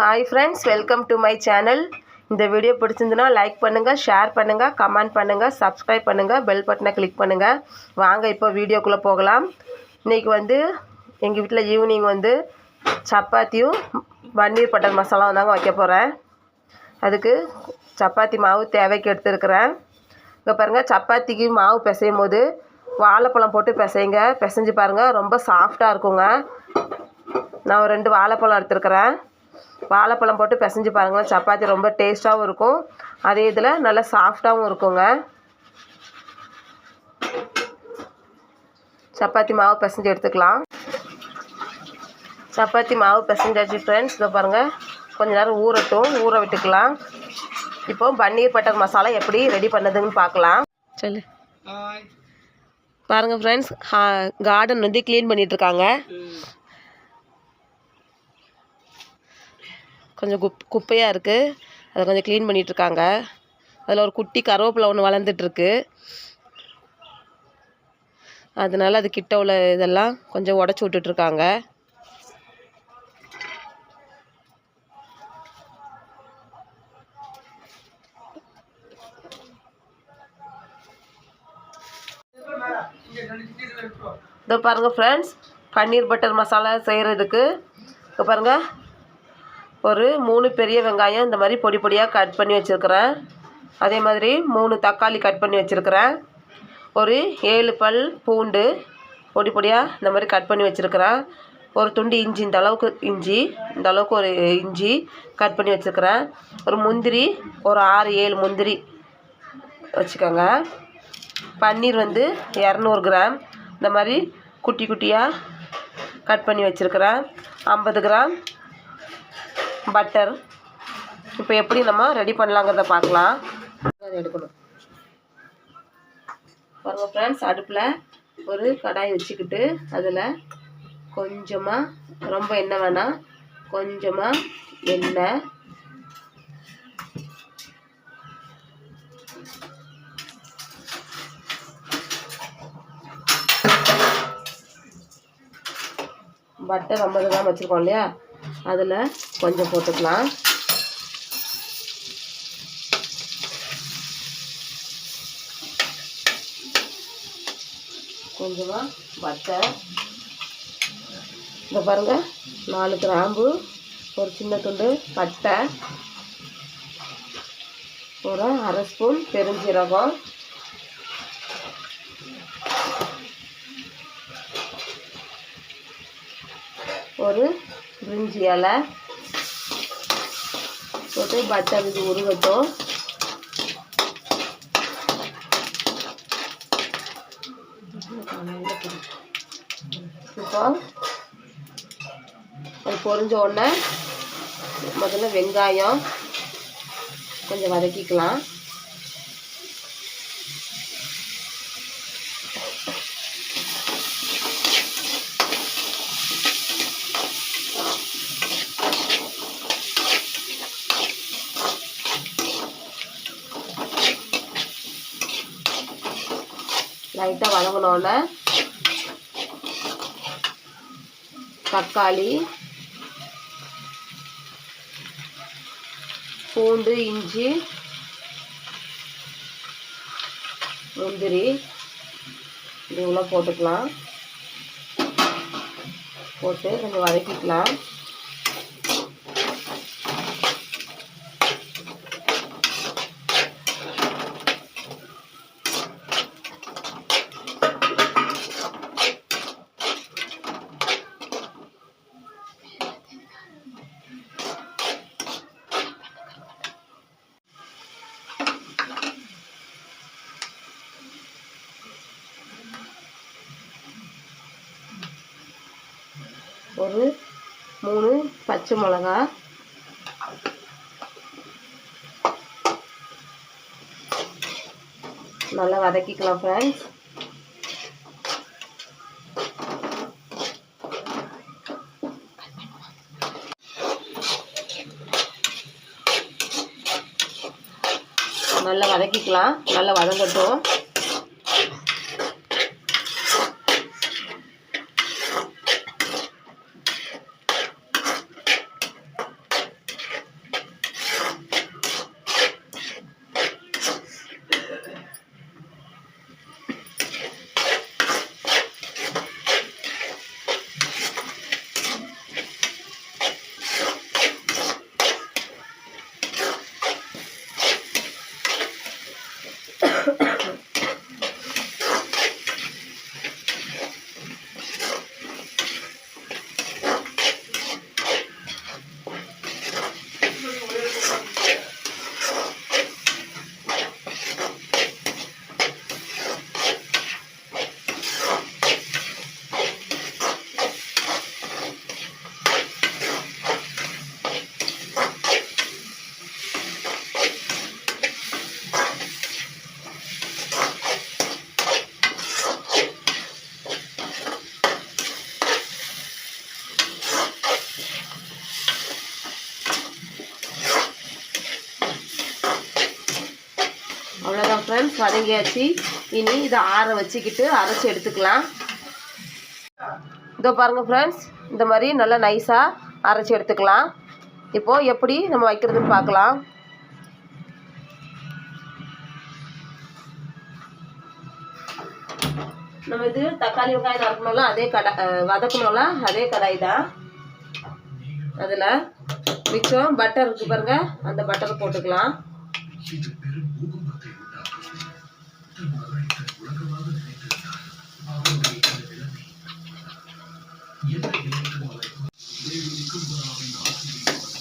Hi friends welcome to my channel இந்த video பிடிச்சிருந்துன்னா like பண்ணுங்கள் ஷேர் பண்ணுங்கள் கமெண்ட் பண்ணுங்கள் சப்ஸ்கிரைப் பண்ணுங்கள் பெல் பட்டனை கிளிக் பண்ணுங்கள் வாங்க இப்போ வீடியோக்குள்ளே போகலாம். இன்றைக்கி வந்து எங்கள் வீட்டில் ஈவினிங் வந்து சப்பாத்தியும் பன்னீர் பட்டர் மசாலாவும் தாங்க வைக்க போகிறேன் அதுக்கு சப்பாத்தி மாவு தேவைக்கு எடுத்துருக்குறேன். இங்கே பாருங்கள் சப்பாத்திக்கு மாவு பிசையும் போது வாழைப்பழம் போட்டு பிசைங்க. பிசைஞ்சு பாருங்கள் ரொம்ப சாஃப்டாக இருக்குங்க. நான் ஒரு ரெண்டு வாழைப்பழம் எடுத்துருக்குறேன். வாழைப்பழம் போட்டு பிசைஞ்சு பாருங்கள் சப்பாத்தி ரொம்ப டேஸ்ட்டாகவும் இருக்கும். அதே இதில் நல்லா சாஃப்டாகவும் இருக்குங்க. சப்பாத்தி மாவு பிசைஞ்சு எடுத்துக்கலாம். சப்பாத்தி மாவு பிசைஞ்சாச்சு ஃப்ரெண்ட்ஸ் இதை பாருங்கள் கொஞ்ச நேரம் ஊறட்டும். ஊற விட்டுக்கலாம். இப்போ பன்னீர் பட்டர் மசாலா எப்படி ரெடி பண்ணதுன்னு பார்க்கலாம். சொல்லு. பாருங்கள் ஃப்ரெண்ட்ஸ் கார்டன் வந்து க்ளீன் பண்ணிகிட்ருக்காங்க கொஞ்சம் குப் குப்பையாக இருக்குது அதை கொஞ்சம் க்ளீன் பண்ணிகிட்ருக்காங்க அதில் ஒரு குட்டி கருவேப்பிலை ஒன்று வளர்ந்துட்டுருக்கு. அதனால அது கிட்ட உள்ள இதெல்லாம் கொஞ்சம் உடச்சி விட்டுட்ருக்காங்க இதோ பாருங்கள் ஃப்ரெண்ட்ஸ் பன்னீர் பட்டர் மசாலா செய்கிறதுக்கு இப்போ பாருங்கள் ஒரு மூணு பெரிய வெங்காயம் இந்த மாதிரி பொடி பொடியாக கட் பண்ணி வச்சுருக்கிறேன். அதே மாதிரி மூணு தக்காளி கட் பண்ணி வச்சுருக்கிறேன். ஒரு ஏழு பல் பூண்டு பொடி பொடியாக இந்த மாதிரி கட் பண்ணி வச்சுருக்கிறேன். ஒரு துண்டு இஞ்சி இந்த அளவுக்கு இஞ்சி இந்த அளவுக்கு ஒரு இஞ்சி கட் பண்ணி வச்சுருக்கிறேன். ஒரு முந்திரி ஒரு ஆறு ஏழு முந்திரி வச்சுக்கோங்க. பன்னீர் வந்து இரநூறு கிராம். இந்த மாதிரி குட்டி குட்டியாக கட் பண்ணி வச்சுருக்கிறேன். ஐம்பது கிராம். பட்டர் இப்போ எப்படி நம்ம ரெடி பண்ணலாங்கிறத பார்க்கலாம். அதை எடுக்கணும். பாருங்க ஃப்ரெண்ட்ஸ் அடுப்பில் ஒரு கடாய் வச்சுக்கிட்டு அதில் கொஞ்சமாக ரொம்ப எண்ணெய் வேணாம் கொஞ்சமாக எண்ணெய். பட்டர் ஐம்பது கிராம் வச்சுருக்கோம் இல்லையா? அதில் கொஞ்சம் போட்டுக்கலாம். கொஞ்சமாக பட்டர் இந்த பாருங்கள் நாலு கிராம்பு ஒரு சின்ன துண்டு பட்டை ஒரு அரை ஸ்பூன் பெருஞ்சீரகம். ஒரு பிரிஞ்சி இலை. போட்டு பட்டர் இது உருகட்டும். இப்போ அது பொறிஞ்ச உடனே முதல்ல வெங்காயம் கொஞ்சம் வதக்கிக்கலாம். லைட்டாக வதங்கினோடனே தக்காளி பூண்டு இஞ்சி முந்திரி இது இவ்வளோ போட்டுக்கலாம். போட்டு கொஞ்சம் வதக்கிக்கலாம். ஒரு மூணு பச்சை மிளகா. நல்லா வதக்கிக்கலாம் ஃப்ரெண்ட்ஸ் நல்லா வதக்கிக்கலாம். நல்லா வதங்கட்டும். அவ்வளோதான் ஃப்ரெண்ட்ஸ் வதங்கியாச்சு. இனி இதை ஆற வச்சுக்கிட்டு அரைச்சி எடுத்துக்கலாம். இதோ பாருங்கள் ஃப்ரெண்ட்ஸ் இந்த மாதிரி நல்லா நைஸாக அரைச்சி எடுத்துக்கலாம். இப்போது எப்படி நம்ம வைக்கிறதுன்னு பார்க்கலாம். நம்ம இது தக்காளி வெங்காயம் நறுக்கணும்ல அதே கடை வதக்கணும்ல அதே கடாய் தான் அதில் மிச்சம் பட்டர் இருக்கு பாருங்க அந்த பட்டரை போட்டுக்கலாம்.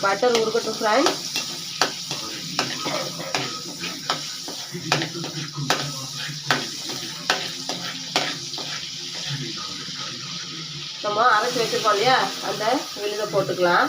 பட்டர் உருக்கட்டும் ஃப்ரெண்ட்ஸ் நம்ம அரைச்சி வச்சிருக்கோம் இல்லையா? அந்த விழுத போட்டுக்கலாம்.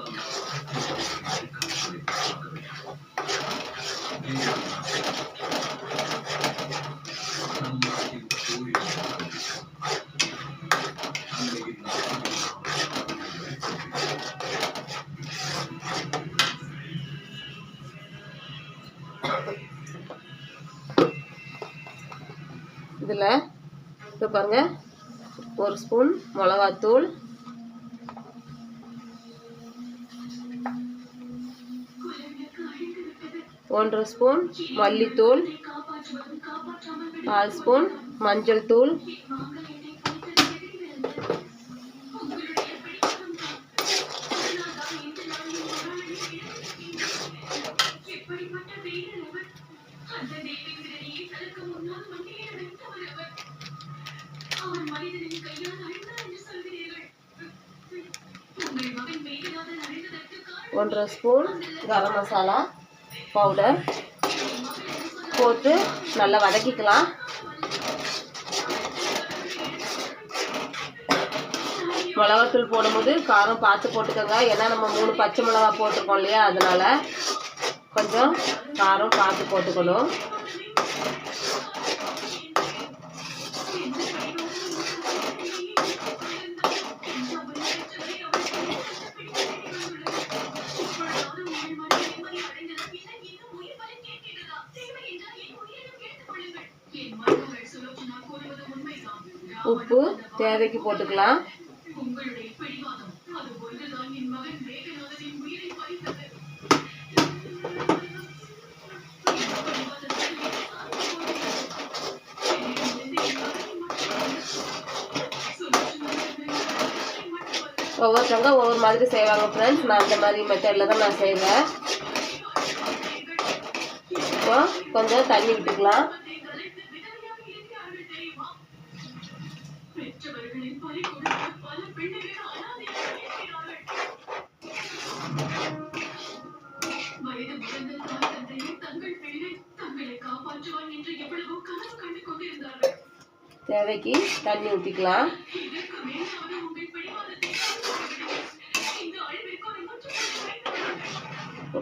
பாருங்கள் ஒரு ஸ்பூன் மிளகாத்தூள். ஒன்றரை ஸ்பூன் மல்லித்தூள். கால் ஸ்பூன் மஞ்சள் தூள். ஒன்றரை ஸ்பூன் கரம் மசாலா பவுடர் போட்டு நல்லா வதக்கிக்கலாம். மிளகாத்தூள் போடும்போது காரம் பார்த்து போட்டுக்கோங்க. ஏன்னா நம்ம மூணு பச்சை மிளகா போட்டிருக்கோம் இல்லையா? அதனால் கொஞ்சம் காரம் பார்த்து போட்டுக்கணும். உப்பு தேவைக்கு போட்டுக்கலாம். ஒவ்வொருத்தவங்க ஒவ்வொரு மாதிரி செய்வாங்க ஃப்ரெண்ட்ஸ் நான் அந்த மாதிரி மெத்தடில் தான் நான் செய்வேன். இப்போ கொஞ்சம் தண்ணி விட்டுக்கலாம் தேவைக்கு தண்ணி ஊற்றிக்கலாம்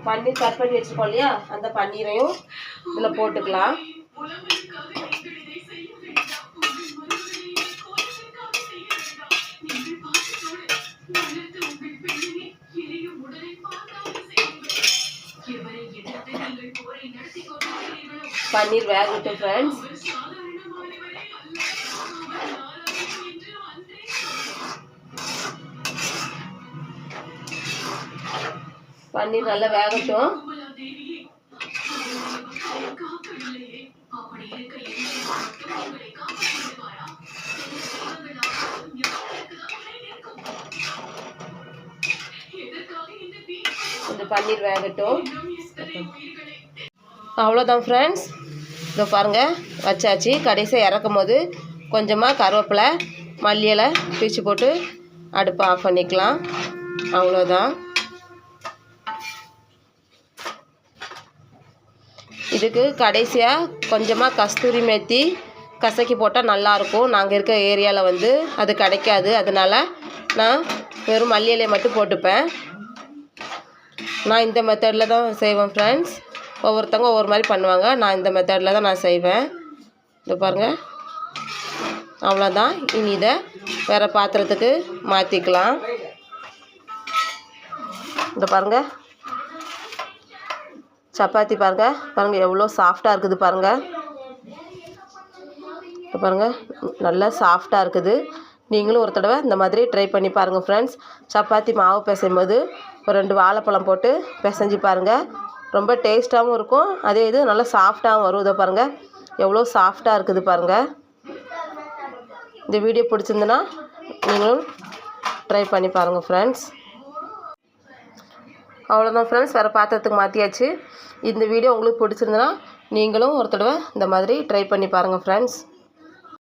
பன்னீர் கட் பண்ணி வச்சுருக்கோம் இல்லையா? அந்த பன்னீரையும் இதில் போட்டுக்கலாம். பன்னீர் வேகட்டும் ஃப்ரெண்ட்ஸ் பன்னீர் நல்லா வேகட்டும். இந்த பன்னீர் வேகட்டும். அவ்வளோதான் ஃப்ரெண்ட்ஸ் இதோ பாருங்கள் வச்சாச்சு. கடைசியாக இறக்கும் போது கொஞ்சமாக கருவேப்பிலை மல்லி இலை பிரித்து போட்டு அடுப்பை ஆஃப் பண்ணிக்கலாம். அவ்வளோதான் இதுக்கு கடைசியாக கொஞ்சமாக கஸ்தூரி மேத்தி கசக்கி போட்டால் நல்லாயிருக்கும். நாங்கள் இருக்க ஏரியாவில் வந்து அது கிடைக்காது. அதனால் நான் வெறும் மல்லி இலையை மட்டும் போட்டுப்பேன். நான் இந்த மெத்தடில் தான் செய்வேன் ஃப்ரெண்ட்ஸ் ஒவ்வொருத்தவங்க ஒவ்வொரு மாதிரி பண்ணுவாங்க. நான் இந்த மெத்தடில் தான் நான் செய்வேன். இது பாருங்கள் அவ்வளோதான் இனி இதை வேறு பாத்திரத்துக்கு மாற்றிக்கலாம் இந்த பாருங்கள் சப்பாத்தி பாருங்கள் பாருங்கள் எவ்வளோ சாஃப்டாக இருக்குது பாருங்கள் இப்போ பாருங்கள் நல்லா சாஃப்டாக இருக்குது. நீங்களும் ஒரு தடவை இந்த மாதிரி ட்ரை பண்ணி பாருங்கள் ஃப்ரெண்ட்ஸ் சப்பாத்தி மாவு பிசையும் போது ஒரு ரெண்டு வாழைப்பழம் போட்டு பிசைஞ்சு பாருங்கள் ரொம்ப டேஸ்ட்டாகவும் இருக்கும். அதே இது நல்லா சாஃப்டாகவும் வரும். இதை பாருங்கள் எவ்வளோ சாஃப்டாக இருக்குது பாருங்கள் இந்த வீடியோ பிடிச்சிருந்துன்னா நீங்களும் ட்ரை பண்ணி பாருங்கள் ஃப்ரெண்ட்ஸ் அவ்வளோதான் ஃப்ரெண்ட்ஸ் வேறு பாத்திரத்துக்கு மாற்றியாச்சு இந்த வீடியோ உங்களுக்கு பிடிச்சிருந்துன்னா நீங்களும் ஒரு தடவை இந்த மாதிரி ட்ரை பண்ணி பாருங்கள் ஃப்ரெண்ட்ஸ்